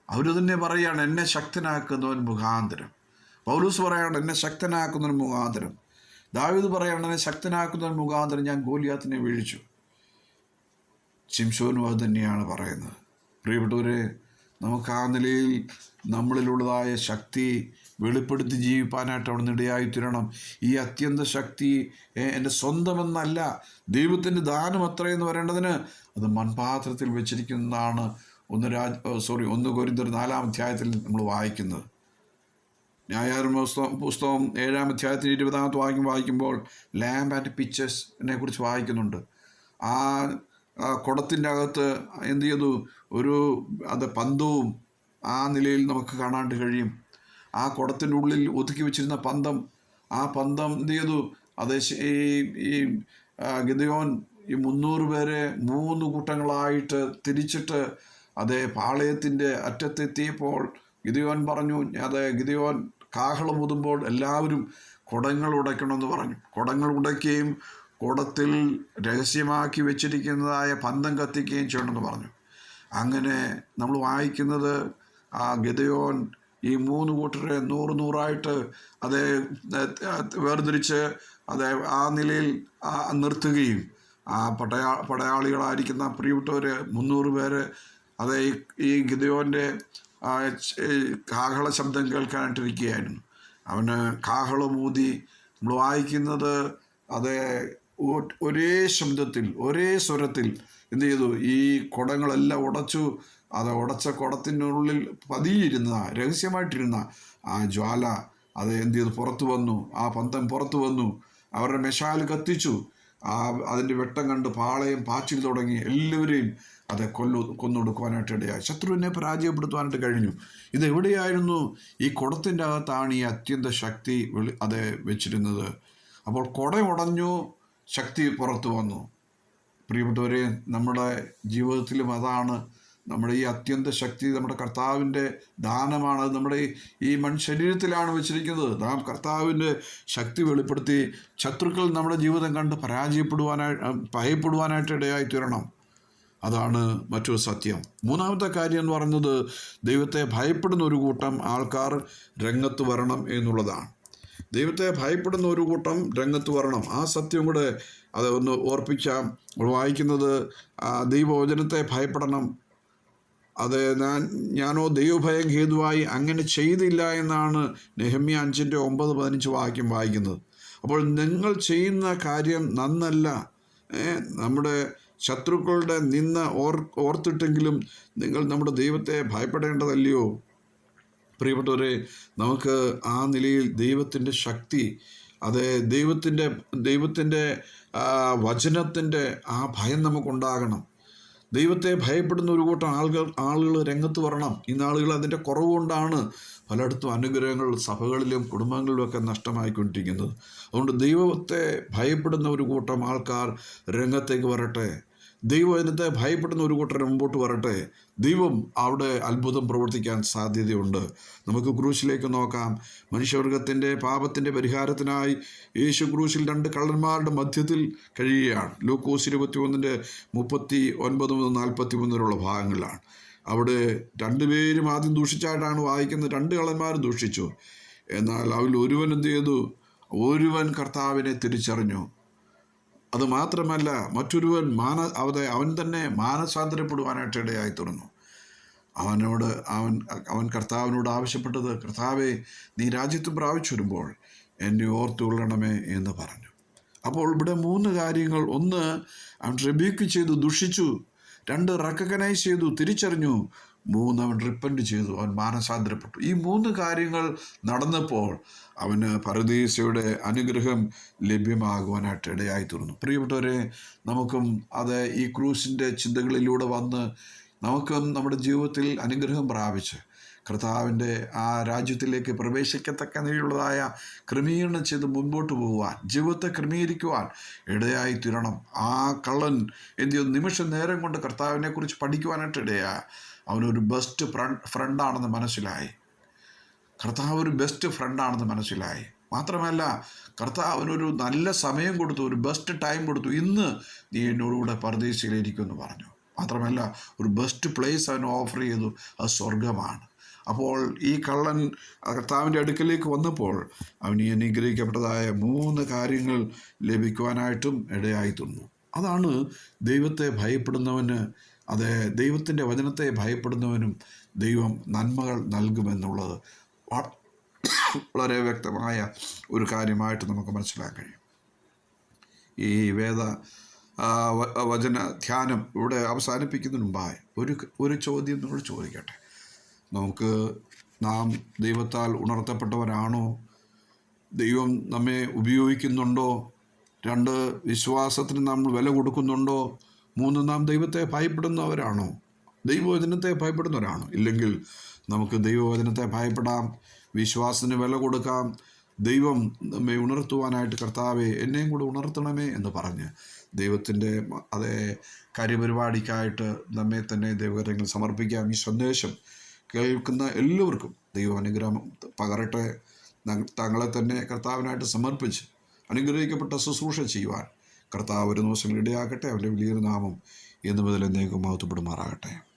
അവർ തന്നെ പറയുകയാണ് എന്നെ ശക്തനാക്കുന്നവൻ മുഖാന്തരം. പൗലൂസ് പറയാണ് എന്നെ ശക്തനാക്കുന്നവൻ മുഖാന്തരം. ദാവീദ് പറയാണ് എന്നെ ശക്തനാക്കുന്നവൻ മുഖാന്തരം ഞാൻ ഗോലിയാത്തിനെ വീഴിച്ചു. ചിംഷോനും അത് തന്നെയാണ് പറയുന്നത്. പ്രിയപ്പെട്ടവരെ നമുക്ക് ആ നിലയിൽ നമ്മളിലുള്ളതായ ശക്തി വെളിപ്പെടുത്തി ജീവിപ്പാനായിട്ട് അവിടെ ഇടയായി തീരണം. ഈ അത്യന്ത ശക്തി എന്റെ സ്വന്തമെന്നല്ല ദൈവത്തിന്റെ ദാനം അത്രയെന്ന് പറയേണ്ടതിന് അത് മൺപാത്രത്തിൽ വെച്ചിരിക്കുന്നതാണ് ഒന്ന് രാജ് സോറി ഒന്ന് കൊരിന്തർ നാലാം അധ്യായത്തിൽ നമ്മൾ വായിക്കുന്നത്. ന്യായാധിപ പുസ്തകം ഏഴാം അധ്യായത്തിൽ ഇരുപതാമത്തെ വാക്യം വായിക്കുമ്പോൾ ലാമ്പ് ആൻഡ് പിക്ചേഴ്സിനെ കുറിച്ച് വായിക്കുന്നുണ്ട്. ആ കുടത്തിന്റെ അകത്ത് എന്ത് ചെയ്തു? ഒരു അത് പന്തവും ആ നിലയിൽ നമുക്ക് കാണാണ്ട് കഴിയും. ആ കുടത്തിന്റെ ഉള്ളിൽ ഒതുക്കി വെച്ചിരുന്ന പന്തം ആ പന്തം എന്ത് ചെയ്തു? അത് ഈ ഈ ആ, ഗിദയോൻ ഈ മുന്നൂറ് പേരെ മൂന്ന് കൂട്ടങ്ങളായിട്ട് തിരിച്ചിട്ട് അതേ പാളയത്തിന്റെ അറ്റത്തെത്തിയപ്പോൾ ഗിദയോൻ പറഞ്ഞു അത് ഗിദയോൻ കാഹളം ഊതുമ്പോൾ എല്ലാവരും കുടങ്ങൾ ഉടയ്ക്കണമെന്ന് പറഞ്ഞു. കുടങ്ങൾ ഉടയ്ക്കുകയും കുടത്തിൽ രഹസ്യമാക്കി വെച്ചിരിക്കുന്നതായ പന്തം കത്തിക്കുകയും ചെയ്യണമെന്ന് പറഞ്ഞു. അങ്ങനെ നമ്മൾ വായിക്കുന്നത് ആ ഗതയോൻ ഈ മൂന്ന് കൂട്ടരെ നൂറ് നൂറായിട്ട് അത് വേർതിരിച്ച് അത് ആ നിലയിൽ നിർത്തുകയും ആ പടയാ പടയാളികളായിരിക്കുന്ന പ്രിയപ്പെട്ടവർ മുന്നൂറ് പേര് അത് ഈ ഗതയോന്റെ കാഹള ശബ്ദം കേൾക്കാനായിട്ടിരിക്കുകയായിരുന്നു അവന് കാഹളമൂതി നമ്മൾ വായിക്കുന്നത് അത് ഒരേ ശബ്ദത്തിൽ ഒരേ സ്വരത്തിൽ എന്ത് ചെയ്തു? ഈ കുടങ്ങളെല്ലാം ഉടച്ചു അത് ഉടച്ച കുടത്തിനുള്ളിൽ പതിയിരുന്ന രഹസ്യമായിട്ടിരുന്ന ആ ജ്വാല അത് എന്ത് ചെയ്തു? പുറത്തു വന്നു. ആ പന്തം പുറത്തു വന്നു. അവരുടെ മെഷാൽ കത്തിച്ചു. ആ അതിന്റെ വെട്ടം കണ്ട് പാളയം പാച്ചിൽ തുടങ്ങി. എല്ലാവരെയും അത് കൊല്ലു കൊന്നൊടുക്കുവാനായിട്ട് ഇടയായി. ശത്രുവിനെ പരാജയപ്പെടുത്തുവാനായിട്ട് കഴിഞ്ഞു. ഇത് എവിടെയായിരുന്നു? ഈ കുടത്തിന്റെ അകത്താണ് ഈ അത്യന്ത ശക്തി അത് വെച്ചിരുന്നത്. അപ്പോൾ കുട ഉടഞ്ഞു. ശക്തി പുറത്തു വന്നു. പ്രിയപ്പെട്ടവരെ നമ്മുടെ ജീവിതത്തിലും അതാണ് നമ്മുടെ ഈ അത്യന്ത ശക്തി നമ്മുടെ കർത്താവിന്റെ ദാനമാണ്. അത് നമ്മുടെ ഈ- മൺശരീരത്തിലാണ് മൺ ശരീരത്തിലാണ് വെച്ചിരിക്കുന്നത്. നാം കർത്താവിന്റെ ശക്തി വെളിപ്പെടുത്തി ശത്രുക്കൾ നമ്മുടെ ജീവിതം കണ്ട് പരാജയപ്പെടുവാനായി ഭയപ്പെടുവാനായിട്ട് ഇടയായി തീരണം. അതാണ് മറ്റൊരു സത്യം. മൂന്നാമത്തെ കാര്യം എന്ന് പറയുന്നത് ദൈവത്തെ ഭയപ്പെടുന്ന ഒരു കൂട്ടം ആൾക്കാർ രംഗത്ത് വരണം എന്നുള്ളതാണ്. ദൈവത്തെ ഭയപ്പെടുന്ന ഒരു കൂട്ടം രംഗത്ത് വരണം. ആ സത്യം കൂടെ അത് ഒന്ന് ഓർപ്പിക്കാം. വായിക്കുന്നത് ദൈവവചനത്തെ ഭയപ്പെടണം. അത് ഞാൻ ഞാനോ ദൈവഭയം ഹേതുവായി അങ്ങനെ ചെയ്തില്ല എന്നാണ് നെഹമ്യ അഞ്ചിന്റെ ഒമ്പത് പതിനഞ്ച് വാക്യം വായിക്കുന്നത്. അപ്പോൾ നിങ്ങൾ ചെയ്യുന്ന കാര്യം നന്നല്ല. നമ്മുടെ ശത്രുക്കളുടെ നിന്ന് ഓർ ഓർത്തിട്ടെങ്കിലും നിങ്ങൾ നമ്മുടെ ദൈവത്തെ ഭയപ്പെടേണ്ടതല്ലയോ? പ്രിയപ്പെട്ടവരെ നമുക്ക് ആ നിലയിൽ ദൈവത്തിന്റെ ശക്തി അത് ദൈവത്തിന്റെ ദൈവത്തിന്റെ വചനത്തിന്റെ ആ ഭയം നമുക്കുണ്ടാകണം. ദൈവത്തെ ഭയപ്പെടുന്ന ഒരു കൂട്ടം ആളുകൾ ആളുകൾ രംഗത്ത് വരണം. ഇന്നാളുകൾ നാളുകൾ അതിന്റെ കുറവുകൊണ്ടാണ് പലയിടത്തും അനുഗ്രഹങ്ങൾ സഭകളിലും കുടുംബങ്ങളിലുമൊക്കെ നഷ്ടമായിക്കൊണ്ടിരിക്കുന്നത്. അതുകൊണ്ട് ദൈവത്തെ ഭയപ്പെടുന്ന ഒരു കൂട്ടം ആൾക്കാർ രംഗത്തേക്ക് വരട്ടെ. ദൈവത്തെ ഭയപ്പെടുന്ന ഒരു കൂട്ടർ മുമ്പോട്ട് വരട്ടെ. ദൈവം അവിടെ അത്ഭുതം പ്രവർത്തിക്കാൻ സാധ്യതയുണ്ട്. നമുക്ക് ക്രൂശിലേക്ക് നോക്കാം. മനുഷ്യവർഗത്തിന്റെ പാപത്തിന്റെ പരിഹാരത്തിനായി യേശു ക്രൂശിൽ രണ്ട് കള്ളന്മാരുടെ മധ്യത്തിൽ കഴിയുകയാണ്. ലൂക്കോസ് ഇരുപത്തി ഒന്നിന്റെ മുപ്പത്തി ഒൻപത് മുതൽ നാൽപ്പത്തി മൂന്നിലുള്ള ഭാഗങ്ങളിലാണ്. അവിടെ രണ്ടുപേരും ആദ്യം ദൂഷിച്ചായിട്ടാണ് വായിക്കുന്നത്. രണ്ട് കള്ളന്മാരും ദൂഷിച്ചു. എന്നാൽ അവരിൽ ഒരുവൻ എന്ത് ചെയ്തു? ഒരുവൻ കർത്താവിനെ തിരിച്ചറിഞ്ഞു. അത് മാത്രമല്ല മറ്റൊരുവൻ മാന അവതെ അവൻ തന്നെ മാനസാന്തരപ്പെടുവാനായിട്ട് ഇടയായി തുടങ്ങും അവനോട് അവൻ അവൻ കർത്താവിനോട് ആവശ്യപ്പെട്ടത് കർത്താവെ നീ രാജ്യത്ത് പ്രാപിച്ചു വരുമ്പോൾ എന്നെ ഓർത്തുകൊള്ളണമേ എന്ന് പറഞ്ഞു. അപ്പോൾ ഇവിടെ മൂന്ന് കാര്യങ്ങൾ. ഒന്ന് അവൻ റെബ്യൂക്ക് ചെയ്തു ദുഷിച്ചു. രണ്ട് റെക്കഗ്നൈസ് ചെയ്തു തിരിച്ചറിഞ്ഞു. മൂന്ന് അവൻ റിപ്പന്റ് ചെയ്തു. അവൻ മാനസാന്തരപ്പെട്ടു. ഈ മൂന്ന് കാര്യങ്ങൾ നടന്നപ്പോൾ അവന് പരദീസയുടെ അനുഗ്രഹം ലഭ്യമാകുവാനായിട്ട് ഇടയായി തീർന്നു പ്രിയപ്പെട്ടവരെ നമുക്കും അത് ഈ ക്രൂസിന്റെ ചിന്തകളിലൂടെ വന്ന് നമുക്കും നമ്മുടെ ജീവിതത്തിൽ അനുഗ്രഹം പ്രാപിച്ച് കർത്താവിന്റെ ആ രാജ്യത്തിലേക്ക് പ്രവേശിക്കത്തക്ക നിലയുള്ളതായ ക്രമീകരണം ചെയ്ത് മുൻപോട്ട് പോകുവാൻ ജീവിതത്തെ ക്രമീകരിക്കുവാൻ ഇടയായി തീരണം. ആ കള്ളൻ എന്ത് ചെയ്തു? നിമിഷ നേരം കൊണ്ട് കർത്താവിനെക്കുറിച്ച് പഠിക്കുവാനായിട്ട് ഇടയാ അവനൊരു ബെസ്റ്റ് ഫ്രണ്ട് ഫ്രണ്ടാണെന്ന് മനസ്സിലായി. കർത്താവ് ഒരു ബെസ്റ്റ് ഫ്രണ്ടാണെന്ന് മനസ്സിലായി. മാത്രമല്ല കർത്താവ് അവനൊരു നല്ല സമയം കൊടുത്തു ഒരു ബെസ്റ്റ് ടൈം കൊടുത്തു. ഇന്ന് നീ എന്നോടുകൂടെ പരദേശിയിലിരിക്കുമെന്ന് പറഞ്ഞു. മാത്രമല്ല ഒരു ബെസ്റ്റ് പ്ലേസ് അവൻ ഓഫർ ചെയ്തു. അത് സ്വർഗമാണ് അപ്പോൾ ഈ കള്ളൻ കർത്താവിന്റെ അടുക്കലേക്ക് വന്നപ്പോൾ അവന് അനുഗ്രഹിക്കപ്പെട്ടതായ മൂന്ന് കാര്യങ്ങൾ ലഭിക്കുവാനായിട്ടും ഇടയായി അതാണ് ദൈവത്തെ ഭയപ്പെടുന്നവന് അത് ദൈവത്തിന്റെ വചനത്തെ ഭയപ്പെടുന്നവനും ദൈവം നന്മകൾ നൽകുമെന്നുള്ളത് വളരെ വ്യക്തമായ ഒരു കാര്യമായിട്ട് നമുക്ക് മനസ്സിലാക്കാൻ കഴിയും. ഈ വേദ വചന ധ്യാനം ഇവിടെ അവസാനിപ്പിക്കുന്നതിന് മുമ്പായി ഒരു ഒരു ചോദ്യം നമ്മൾ ചോദിക്കട്ടെ? നമുക്ക് നാം ദൈവത്താൽ ഉണർത്തപ്പെട്ടവരാണോ? ദൈവം നമ്മെ ഉപയോഗിക്കുന്നുണ്ടോ? രണ്ട് വിശ്വാസത്തിന് നമ്മൾ വില കൊടുക്കുന്നുണ്ടോ? മൂന്ന് നാം ദൈവത്തെ ഭയപ്പെടുന്നവരാണോ? ദൈവവചനത്തെ ഭയപ്പെടുന്നവരാണോ? ഇല്ലെങ്കിൽ നമുക്ക് ദൈവവചനത്തെ ഭയപ്പെടാം വിശ്വാസത്തിന് വില കൊടുക്കാം ദൈവം നമ്മെ ഉണർത്തുവാനായിട്ട് കർത്താവെ എന്നെയും കൂടെ ഉണർത്തണമേ എന്ന് പറഞ്ഞ് ദൈവത്തിന്റെ അതേ കാര്യപരിപാടിക്കായിട്ട് നമ്മെ തന്നെ ദൈവകരങ്ങൾ സമർപ്പിക്കാം. ഈ സന്ദേശം കേൾക്കുന്ന എല്ലാവർക്കും ദൈവം അനുഗ്രഹം പകരട്ടെ. തങ്ങളെ തന്നെ കർത്താവിനായിട്ട് സമർപ്പിച്ച് അനുഗ്രഹിക്കപ്പെട്ട ശുശ്രൂഷ ചെയ്യുവാൻ കർത്താവ് ഒരു ദിവസം ഇടയാക്കട്ടെ അവന്റെ വലിയൊരു നാമം എന്ന് മുതൽ എന്നേക്കും മഹത്വപ്പെടുമാറാകട്ടെ.